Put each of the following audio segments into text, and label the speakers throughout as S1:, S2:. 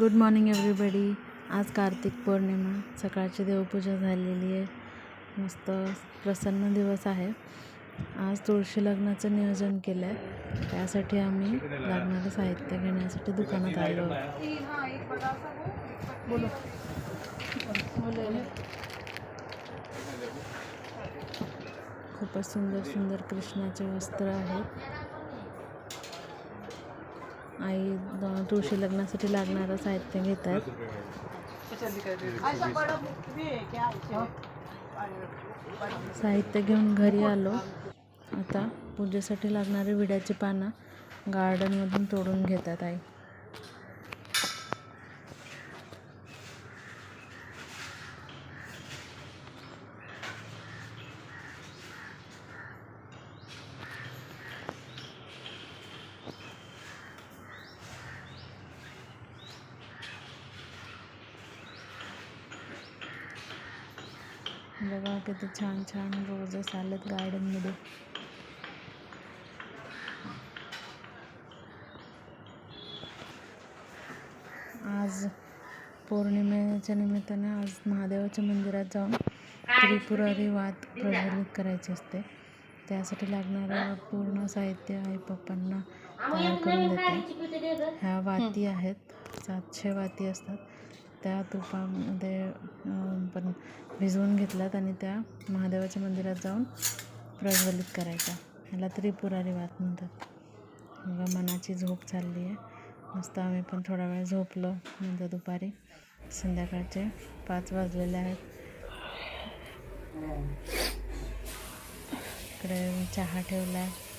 S1: Good morning everybody आज कार्तिक पौर्णिमा सकाळची देवपूजा झालेली आहे. मस्त प्रसन्न दिवस आहे. आज तुळशी लग्नाचं नियोजन केलं आहे त्यासाठी आम्ही लागणारं साहित्य घेण्यासाठी दुकानात आलो बोलो. खूपच सुंदर सुंदर कृष्णाचे वस्त्र आहेत आई तुळशी लग्नासाठी लागणारं साहित्य घेत आहेत साहित्य घेऊन घरी आलो. आता पूजेसाठी लागणारी विड्याची पानं गार्डनमधून तोडून घेतात आई. बघा किती छान छान रोजेस आलेत गार्डनमध्ये. आज पौर्णिमेच्या निमित्ताने आज महादेवाच्या मंदिरात जाऊन त्रिपुरारी वाद प्रज्वलित करायची असते. त्यासाठी लागणारं पूर्ण साहित्य आई पप्पांना तयार करून देते. ह्या वाती आहेत सातशे वाती असतात. त्या तुपामध्ये पण भिजवून घेतल्यात आणि त्या महादेवाच्या मंदिरात जाऊन प्रज्वलित करायच्या ह्याला त्रिपुरारी वात म्हणतात. बघा मनाची झोप चालली आहे. मस्त आम्ही पण थोडा वेळ झोपलो. नंतर दुपारी संध्याकाळचे पाच वाजलेले आहेत. इकडे चहा ठेवला आहे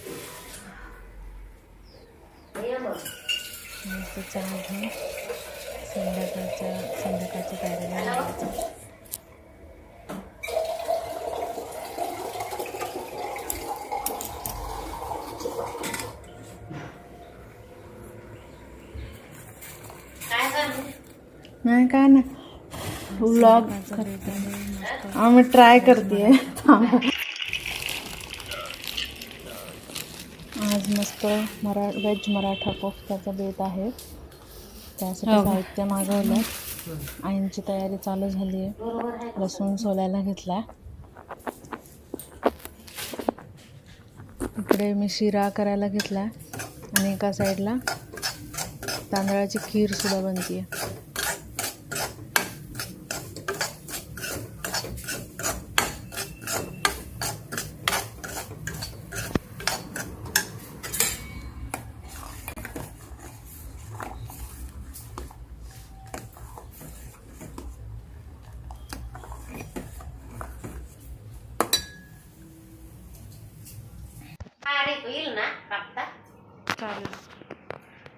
S1: मस्त चहा घेऊन संध्याकाळच्या संध्याकाळच्या तयारीला लावायचं. नाही काय ना व्लॉग आम्ही ट्राय करते आज मस्त मरा वेज मराठा कोफ्त्याचा बेत आहे. त्यासाठी साहित्य मागवलं आईंची तयारी चालू झाली आहे. लसूण सोलायला घेतला इकडे मी शिरा करायला घेतला आणि एका साईडला तांदळाची खीर सुद्धा बनते
S2: चालेल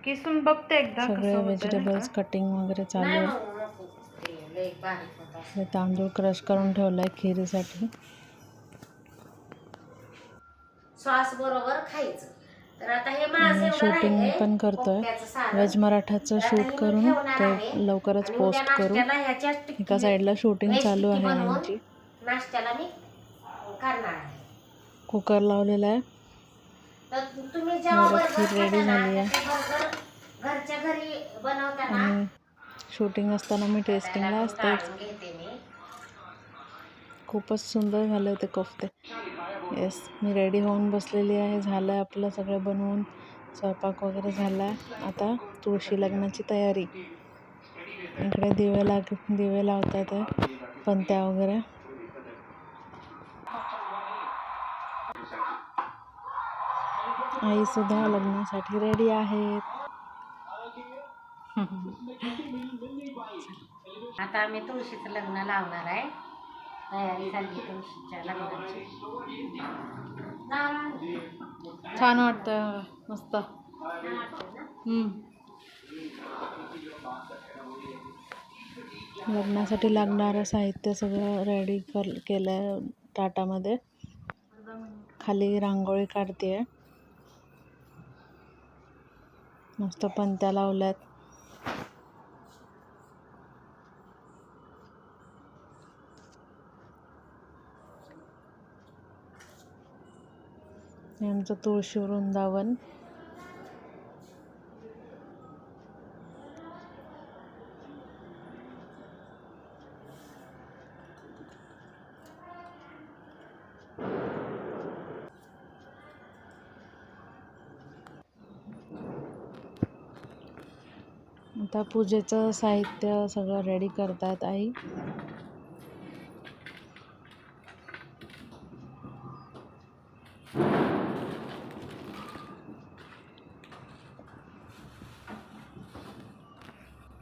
S2: किसून बघते एकदा
S1: सगळे
S2: कसं होतंय
S1: व्हेजिटेबल्स कटिंग वगैरे चालू आहे हे तांदूळ क्रश करून ठेवलाय खिरीसाठी.
S3: श्वास बरोबर खायचं. तर आता हे माझं
S1: शूटिंग पण करतोय. वेज मराठाचं शूट करून ते लवकरच पोस्ट करू. एका साईडला शूटिंग चालू आहे यांची
S3: नाश्त्याला मी करणार आहे.
S1: कुकर लावलेला आहे.
S3: तर तुम्ही जेव्हा बर्गर ना,
S1: झाली आहे.
S3: ते बर्गर घरच्या घरी बनवताना
S1: आणि शूटिंग असताना मी टेस्टिंगला असतेच
S3: काढून घेते मी.
S1: खूपच सुंदर झाले होते कोफ्ते. येस मी रेडी होऊन बसलेली आहे. झालं आहे आपलं सगळं बनवून. स्वयंपाक वगैरे झाला आहे आता तुळशी लग्नाची तयारी. इकडे दिवे लाग दिवे लावतात आहे पंत्या वगैरे. आईसुद्धा लग्नासाठी रेडी आहेत.
S3: आता आम्ही तुळशीचं लग्न लावणार आहे. तयारी झाली तुळशीच्या लग्नाची.
S1: छान वाटतं मस्त. लग्नासाठी लागणारं साहित्य सगळं रेडी कर केलं आहे ताटामध्ये खाली रांगोळी काढते मस्त पंत्या लावल्यात. आमचं तुळशी वृंदावन.
S4: आता पूजेचं साहित्य सगळं रेडी करतात आई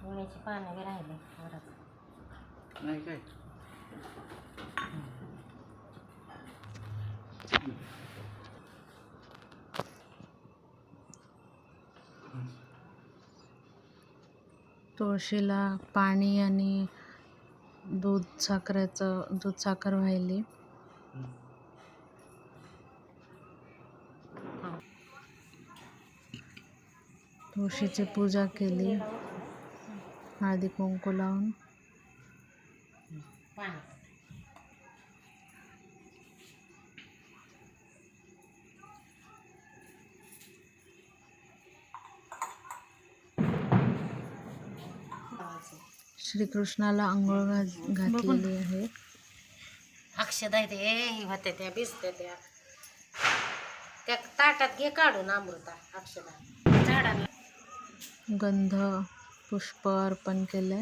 S3: गोळ्याची पानं बी राहिले वरच
S5: नाही काय
S4: तुळशीला पाणी आणि दूध साखरेचं दूध साखर व्हायली. तुळशीची पूजा केली. हळदी कुंकू लावून. श्रीकृष्णाला आंघोळ घा घातलेली आहे.
S3: अक्षदा ते होते त्या भिजते त्या. त्या ताटात घे काढून अमृता अक्षदा. झाडाला.
S4: गंध पुष्प अर्पण केले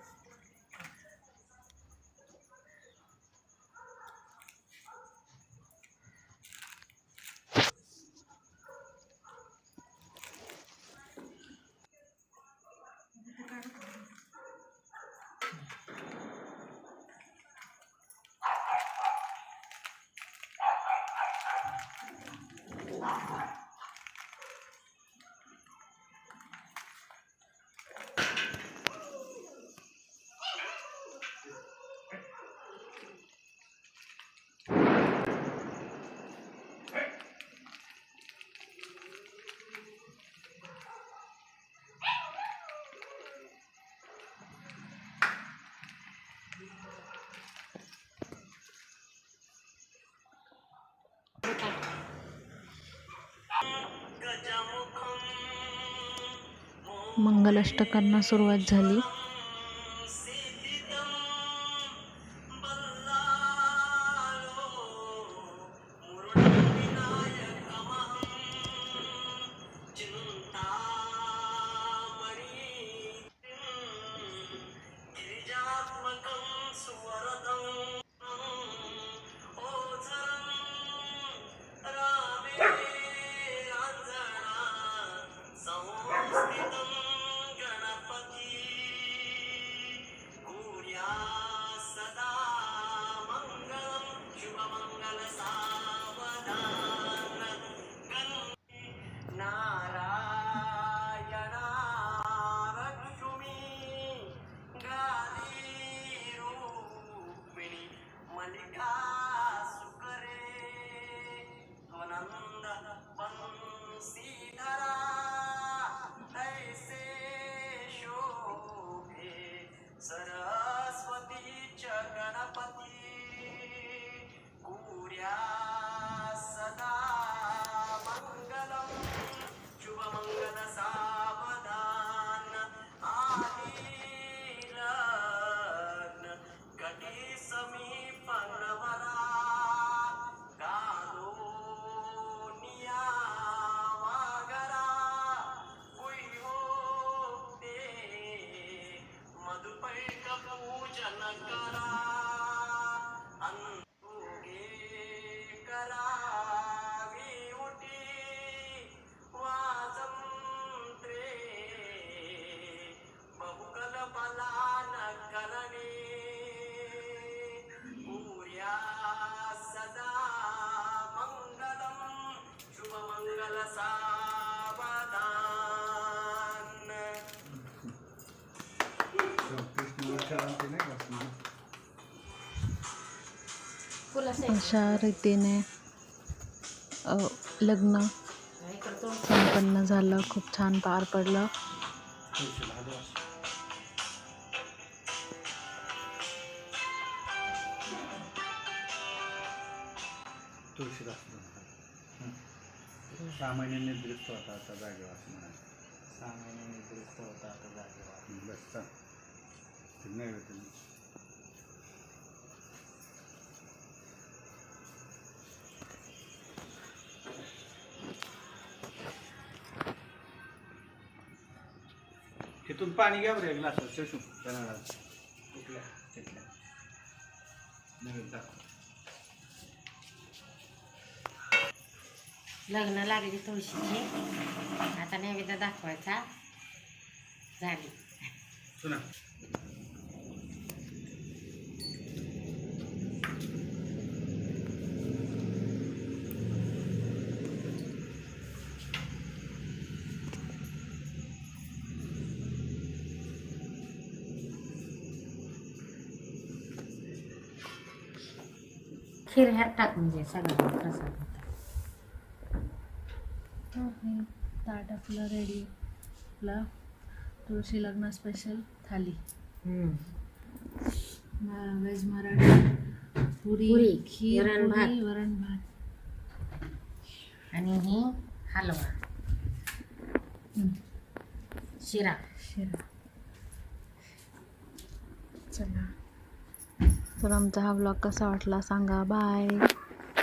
S4: Thank you. मंगलाष्टकांना सुरुवात झाली.
S5: नाही का
S1: अशा रीतीने लग्न संपन्न झालं खूप छान पार पडलं.
S5: तुळशीदास सहा महिने निर्दिष्ट होता आता जागेवर असं म्हणाले
S6: सहा होता आता जागेवर.
S5: बस चाल. ते नैवेद्य तिथून. पाणी घ्या बरं ग्लास शशू त्या नळात
S6: कुठल्या?
S5: तिथल्या. नैवेद्य दाखव.
S3: लग्न लागली तुळशीची. आता नैवेद्य दाखवायचा. झाली.
S5: सुना
S3: खीर ह्यात टाकून दे सगळं प्रसाद. होता.
S1: हे ताट आपलं रेडी आपला तुळशी लग्न स्पेशल थाली. व्हेज मराठी पुरी
S3: पुरी,
S1: खीर
S3: वरण भात.
S1: वरण भात.
S3: आणि ही हलवा. शिरा.
S1: शिरा. चला. तर आमचा हा ब्लॉग कसा वाटला सांगा. बाय